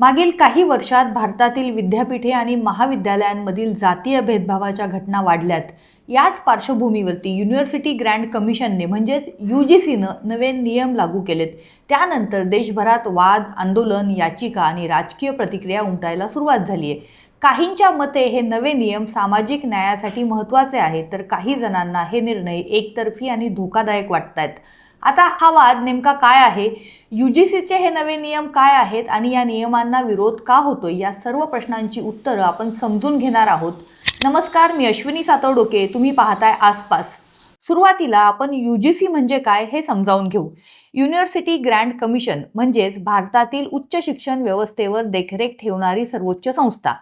मागील काही वर्षात भारतातील विद्यापीठे आणि महाविद्यालयांमधील जातीय भेदभावाच्या घटना वाढल्यात. याच पार्श्वभूमीवरती युनिव्हर्सिटी ग्रँड कमिशनने म्हणजेच यू जी सीनं नवे नियम लागू केलेत. त्यानंतर देशभरात वाद आंदोलन याचिका आणि राजकीय प्रतिक्रिया उमटायला सुरुवात झाली आहे. काहींच्या मते हे नवे नियम सामाजिक न्यायासाठी महत्त्वाचे आहेत तर काही जणांना हे निर्णय एकतर्फी आणि धोकादायक वाटत आहेत आता हा वाद नेमका काय आहे? यू जी सीचे हे नवे नियम काय आहेत? आणि या नियमांना विरोध का होतोय? या सर्व प्रश्नांची उत्तरं आपण समजून घेणार आहोत. नमस्कार मी अश्विनी सातवडोके. तुम्ही पाहताय आसपास. सुरुवातीला आपण यू जी सी म्हणजे काय हे समजावून घेऊ. युनिव्हर्सिटी ग्रँड कमिशन म्हणजेच भारतातील उच्च शिक्षण व्यवस्थेवर देखरेख ठेवणारी सर्वोच्च संस्था.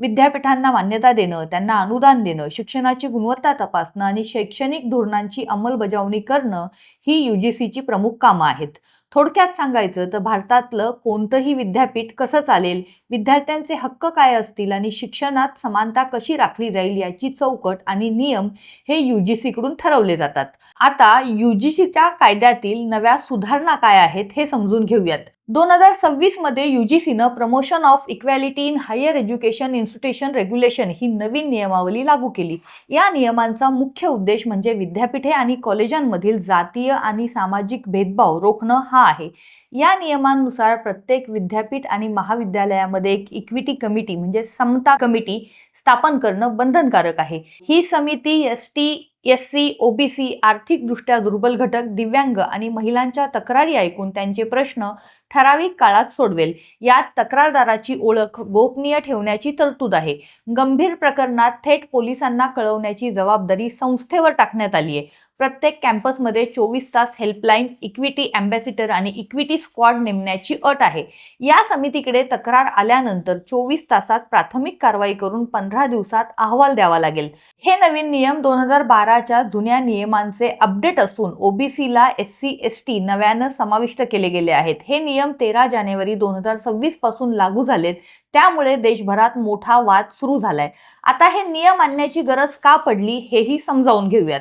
विद्यापीठांना मान्यता देणं त्यांना अनुदान देणं शिक्षणाची गुणवत्ता तपासणं आणि शैक्षणिक धोरणांची अंमलबजावणी करणं ही यू जी सीची प्रमुख कामं आहेत. थोडक्यात सांगायचं तर भारतातलं कोणतंही विद्यापीठ कसं चालेल विद्यार्थ्यांचे हक्क काय असतील आणि शिक्षणात समानता कशी राखली जाईल याची चौकट आणि नियम हे यू जी सीकडून ठरवले जातात. आता यू जी सीच्या कायद्यातील नव्या सुधारणा काय आहेत हे समजून घेऊयात. दोन हजार सव्वीसमध्ये U G सीनं promotion of equality in higher education institution regulation ही नवीन नियमावली लागू केली. या नियमांचा मुख्य उद्देश म्हणजे विद्यापीठे आणि कॉलेजांमधील जातीय आणि सामाजिक भेदभाव रोखणं हा आहे. या नियमांनुसार प्रत्येक विद्यापीठ आणि महाविद्यालयामध्ये एक इक्विटी कमिटी म्हणजे समता कमिटी स्थापन करणं बंधनकारक आहे. ही समिती S T S C OBC आर्थिकदृष्ट्या दुर्बल घटक दिव्यांग आणि महिलांच्या तक्रारी ऐकून त्यांचे प्रश्न ठराविक काळात सोडवेल. यात तक्रारदाराची ओळख गोपनीय ठेवण्याची तरतूद आहे. गंभीर प्रकरणात थेट पोलिसांना कळवण्याची जबाबदारी संस्थेवर टाकण्यात आली आहे. प्रत्येक कॅम्पसमध्ये चोवीस तास हेल्पलाईन इक्विटी अँबॅसिडर आणि इक्विटी स्क्वॉड नेमण्याची अट आहे. या समितीकडे तक्रार आल्यानंतर चोवीस तासात प्राथमिक कारवाई करून पंधरा दिवसात अहवाल द्यावा लागेल. हे नवीन नियम दोन हजार बाराच्या जुन्या नियमांचे अपडेट असून ओबीसीला एस सी एस टी नव्यानं समाविष्ट केले गेले आहेत. हे नियम तेरा जानेवारी दोन हजार सव्वीसपासून लागू झालेत. त्यामुळे देशभरात मोठा वाद सुरू झालाय. आता हे नियम आणण्याची गरज का पडली हेही समजावून घेऊयात.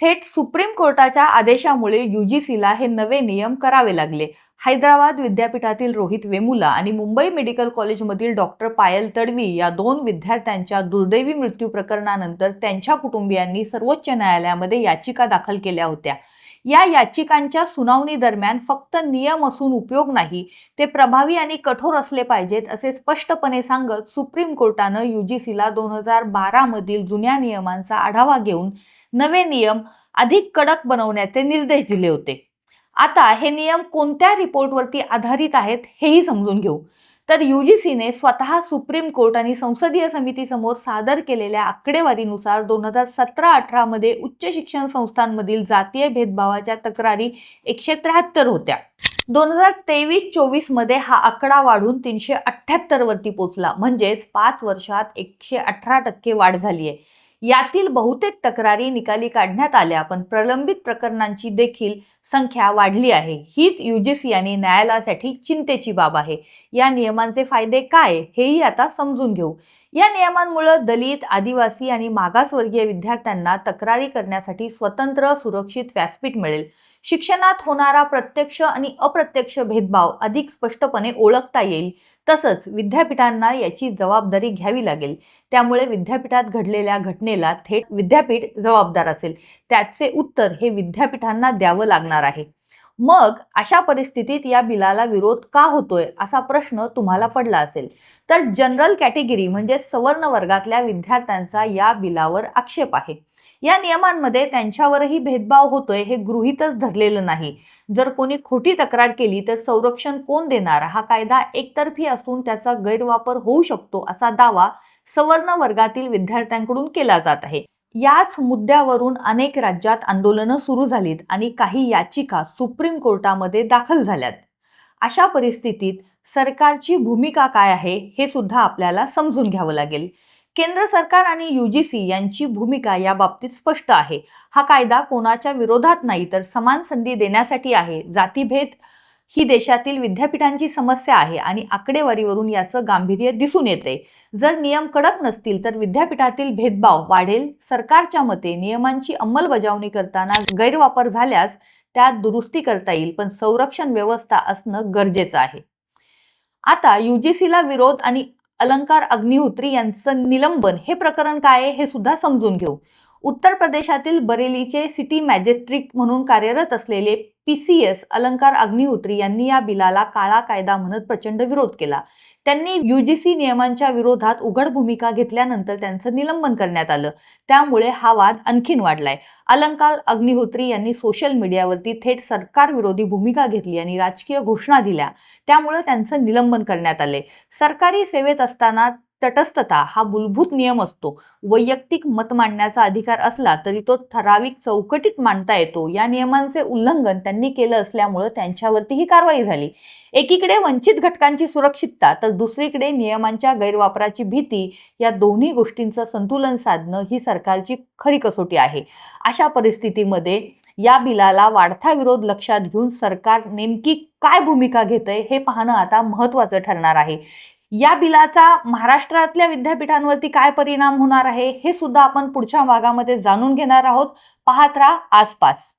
थेट सुप्रीम कोर्टाच्या आदेशामुळे युजीसीला हे नवे नियम करावे लागले. हैदराबाद विद्यापीठातील रोहित वेमुला आणि मुंबई मेडिकल कॉलेजमधील डॉक्टर पायल तडवी या दोन विद्यार्थ्यांच्या दुर्दैवी मृत्यू प्रकरणानंतर त्यांच्या कुटुंबियांनी सर्वोच्च न्यायालयामध्ये याचिका दाखल केल्या होत्या. या याचिकांच्या सुनावणी दरम्यान फक्त नियम असून उपयोग नाही ते प्रभावी आणि कठोर असले पाहिजेत असे स्पष्टपणे सांगत सुप्रीम कोर्टानं यू जी सीला दोन हजार बारामधील जुन्या नियमांचा आढावा घेऊन नवे नियम अधिक कडक बनवण्याचे निर्देश दिले होते. आता हे नियम कोणत्या रिपोर्टवरती आधारित आहेत हेही समजून घेऊ. तर यू जी सीने स्वतः सुप्रीम कोर्ट आणि संसदीय समितीसमोर सादर केलेल्या आकडेवारीनुसार दोन हजार सतरा अठरामध्ये उच्च शिक्षण संस्थांमधील जातीय भेदभावाच्या तक्रारी एकशे त्र्याहत्तर होत्या. दोन हजार तेवीस चोवीसमध्ये हा आकडा वाढून तीनशे अठ्ठ्याहत्तरवरती पोचला. म्हणजेच पाच वर्षात एकशे अठरा टक्के वाढ झाली आहे यातील बहुतेक तक्रारी निकाली काढण्यात आल्या पण प्रलंबित प्रकरणांची देखील संख्या वाढली आहे. हीच यू जी सी आणि न्यायालयासाठी चिंतेची बाब आहे. या नियमांचे फायदे काय हेही आता समजून घेऊ. या नियमांमुळे दलित आदिवासी आणि मागासवर्गीय विद्यार्थ्यांना तक्रारी करण्यासाठी स्वतंत्र सुरक्षित व्यासपीठ मिळेल. शिक्षणात होणारा प्रत्यक्ष आणि अप्रत्यक्ष भेदभाव अधिक स्पष्टपणे ओळखता येईल. तसंच विद्यापीठांना याची जबाबदारी घ्यावी लागेल. त्यामुळे विद्यापीठात घडलेल्या घटनेला थेट विद्यापीठ जबाबदार असेल. त्याचे उत्तर हे विद्यापीठांना द्यावं लागणार आहे. मग अशा परिस्थितीत या बिलाला विरोध का होतोय असा प्रश्न तुम्हाला पडला असेल. तर जनरल कॅटेगरी म्हणजे सवर्ण वर्गातल्या विद्यार्थ्यांचा या बिलावर आक्षेप आहे. या नियमांमध्ये त्यांच्यावरही भेदभाव होतोय हे गृहीतच धरलेलं नाही. जर कोणी खोटी तक्रार केली तर संरक्षण कोण देणार? हा कायदा एकतर्फी असून त्याचा गैरवापर होऊ शकतो असा दावा सवर्ण वर्गातील विद्यार्थ्यांकडून केला जात आहे. याच मुद्द्यावरून अनेक राज्यात आंदोलनं सुरू झालीत आणि काही याचिका सुप्रीम कोर्टामध्ये दाखल झाल्यात. अशा परिस्थितीत सरकारची भूमिका काय आहे हे सुद्धा आपल्याला समजून घ्यावं लागेल. केंद्र सरकार आणि यू जी सी यांची भूमिका या बाबतीत स्पष्ट आहे. हा कायदा कोणाच्या विरोधात नाही तर समान संधी देण्यासाठी आहे. जातीभेद ही देशातील विद्यापीठांची समस्या आहे आणि आकडेवारीवरून याचं गांभीर्य दिसून येते. जर नियम कडक नसतील तर विद्यापीठातील भेदभाव वाढेल. सरकारच्या मते नियमांची अंमलबजावणी करताना गैरवापर झाल्यास त्यात दुरुस्ती करता येईल पण संरक्षण व्यवस्था असणं गरजेचं आहे. आता युजीसीला विरोध आणि अलंकार अग्निहोत्री यांचं निलंबन हे प्रकरण काय आहे हे सुद्धा समजून घेऊ. उत्तर प्रदेशातील बरेलीचे सिटी मॅजिस्ट्रेट म्हणून कार्यरत असलेले पी सी एस अलंकार अग्निहोत्री यांनी या बिलाला काळा कायदा म्हणत प्रचंड विरोध केला. त्यांनी युजीसी नियमांच्या विरोधात उघड भूमिका घेतल्यानंतर त्यांचं निलंबन करण्यात आलं. त्यामुळे हा वाद आणखीन वाढलाय. अलंकार अग्निहोत्री यांनी सोशल मीडियावरती थेट सरकार विरोधी भूमिका घेतली आणि राजकीय घोषणा दिल्या. त्यामुळे त्यांचं निलंबन करण्यात आले. सरकारी सेवेत असताना तटस्थता हा मूलभूत नियम असतो. वैयक्तिक मत मांडण्याचा अधिकार असला तरी तो ठराविक चौकटीत मांडता येतो. या नियमांचे उल्लंघन त्यांनी केलं असल्यामुळं त्यांच्यावरती ही कारवाई झाली. एकीकडे वंचित घटकांची सुरक्षितता तर दुसरीकडे नियमांच्या गैरवापराची भीती या दोन्ही गोष्टींचं संतुलन साधणं ही सरकारची खरी कसोटी आहे. अशा परिस्थितीमध्ये या बिलाला वाढता विरोध लक्षात घेऊन सरकार नेमकी काय भूमिका घेतंय हे पाहणं आता महत्त्वाचं ठरणार आहे. या बिलाचा महाराष्ट्रातल्या विद्यापीठांवरती काय परिणाम होणार आहे हे सुद्धा आपण पुढच्या भागामध्ये जाणून घेणार आहोत. पाहत राहा आसपास.